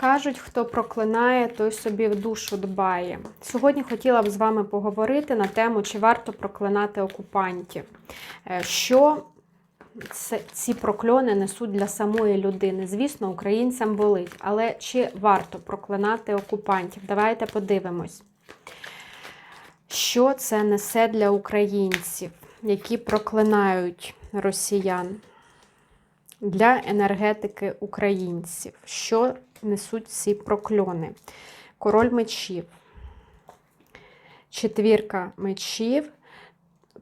Кажуть, хто проклинає, той собі в душу дбає. Сьогодні хотіла б з вами поговорити на тему, чи варто проклинати окупантів. Е, Що ці прокльони несуть для самої людини? Звісно, українцям болить, але чи варто проклинати окупантів? Давайте подивимось, що це несе для українців, які проклинають росіян. Для енергетики українців, що несуть ці прокльони. Король мечів, четвірка мечів,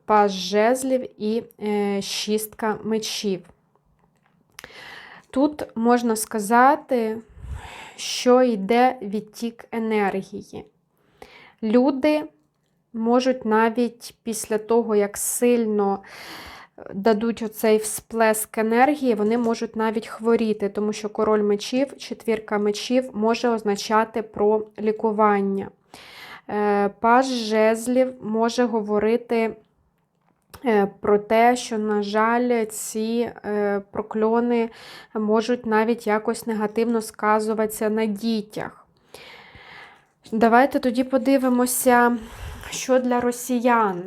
паж жезлів і е, шістка мечів. Тут можна сказати, що йде відтік енергії. Люди можуть навіть після того, як сильно дадуть оцей всплеск енергії, вони можуть навіть хворіти, тому що король мечів, четвірка мечів може означати про лікування. Е, Паж жезлів може говорити е, про те, що, на жаль, ці е, прокльони можуть навіть якось негативно сказуватися на дітях. Давайте тоді подивимося, що для росіян.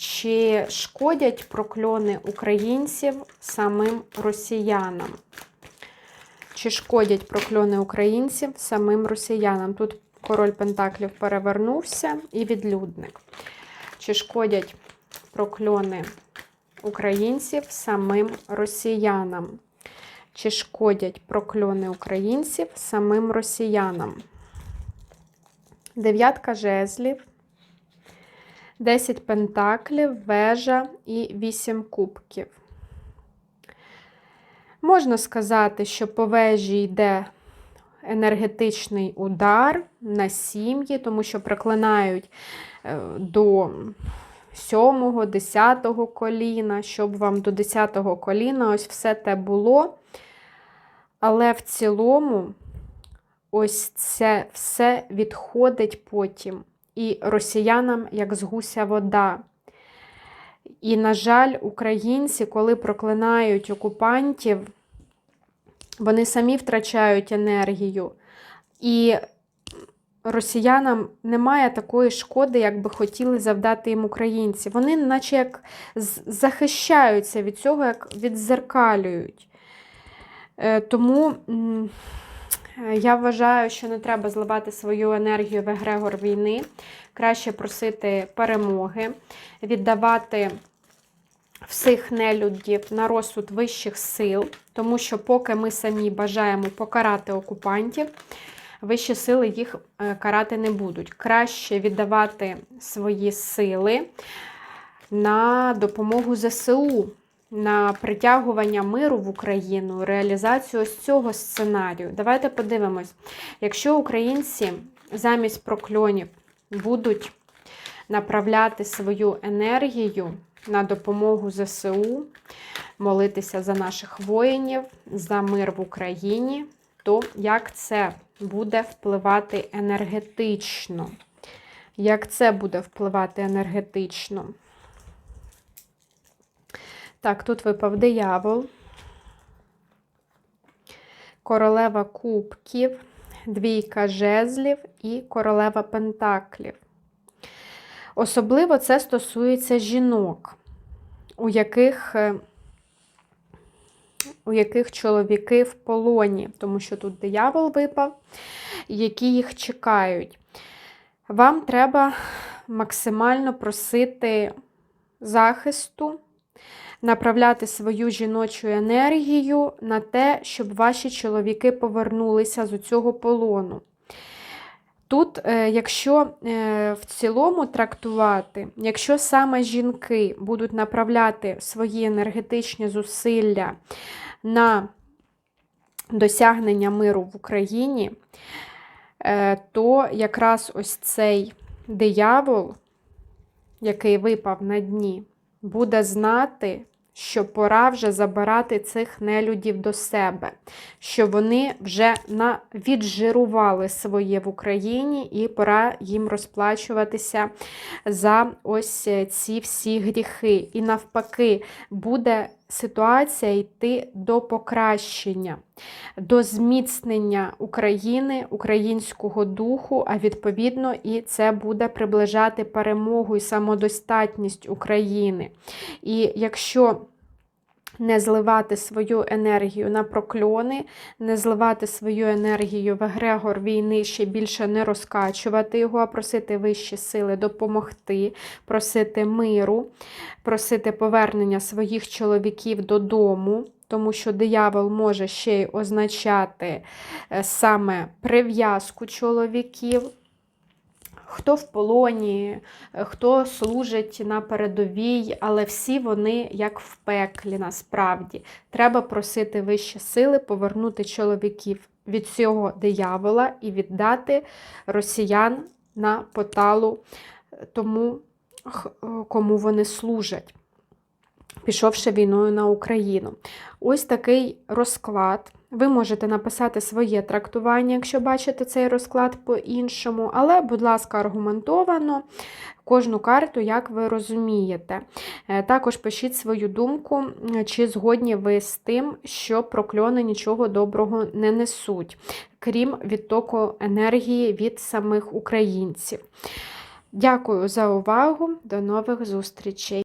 Чи шкодять прокльони українців самим росіянам? Чи шкодять прокльони українців самим росіянам? Тут король Пентаклів перевернувся і відлюдник. Чи шкодять прокльони українців самим росіянам? Чи шкодять прокльони українців самим росіянам? Дев'ятка жезлів. 10 пентаклів, вежа і 8 кубків. Можна сказати, що по вежі йде енергетичний удар на сім'ї, тому що проклинають до 7, 10 коліна, щоб вам до 10 коліна ось все те було. Але в цілому, ось це все відходить потім і росіянам як з гуся вода. І, на жаль, українці, коли проклинають окупантів, вони самі втрачають енергію. І росіянам немає такої шкоди, як би хотіли завдати їм українці. Вони, наче як захищаються від цього, як відзеркалюють. Е, тому. Я вважаю, що не треба зливати свою енергію в егрегор війни. Краще просити перемоги, віддавати всіх нелюдів на розсуд вищих сил, тому що, поки ми самі бажаємо покарати окупантів, вищі сили їх е, карати не будуть. Краще віддавати свої сили на допомогу ЗСУ на притягування миру в Україну, реалізацію ось цього сценарію. Давайте подивимось, якщо українці замість прокльонів будуть направляти свою енергію на допомогу ЗСУ, молитися за наших воїнів, за мир в Україні, то як це буде впливати енергетично? Як це буде впливати енергетично? Так, тут випав диявол, королева кубків, двійка жезлів і королева пентаклів. Особливо це стосується жінок, у яких е, у яких чоловіки в полоні, тому що тут диявол випав, які їх чекають. Вам треба максимально просити захисту направляти свою жіночу енергію на те, щоб ваші чоловіки повернулися з цього полону. Тут, е, якщо е, в цілому трактувати, якщо саме жінки будуть направляти свої енергетичні зусилля на досягнення миру в Україні, е, то якраз ось цей диявол, який випав на дні, буде знати, що пора вже забирати цих нелюдів до себе, що вони вже віджирували своє в Україні, і пора їм розплачуватися за ось ці всі гріхи. І навпаки, буде ситуація йти до покращення, до зміцнення України, українського духу, а відповідно, і це буде приближати перемогу і самодостатність України. І якщо не зливати свою енергію на прокльони, не зливати свою енергію в егрегор війни, ще більше не розкачувати його, а просити вищі сили допомогти, просити миру, просити повернення своїх чоловіків додому. Тому що диявол може ще й означати е, саме прив'язку чоловіків, хто в полоні, е, хто служить на передовій, але всі вони як в пеклі насправді. Треба просити вищі сили повернути чоловіків від цього диявола і віддати росіян на поталу тому, кому вони служать. Пішовши війною на Україну. Ось такий розклад. Ви можете написати своє трактування, якщо бачите цей розклад по-іншому, але, будь ласка, аргументовано кожну карту, як ви розумієте. Е, Також пишіть свою думку, чи згодні ви з тим, що прокльони нічого доброго не несуть, крім відтоку енергії від самих українців. Дякую за увагу. До нових зустрічей!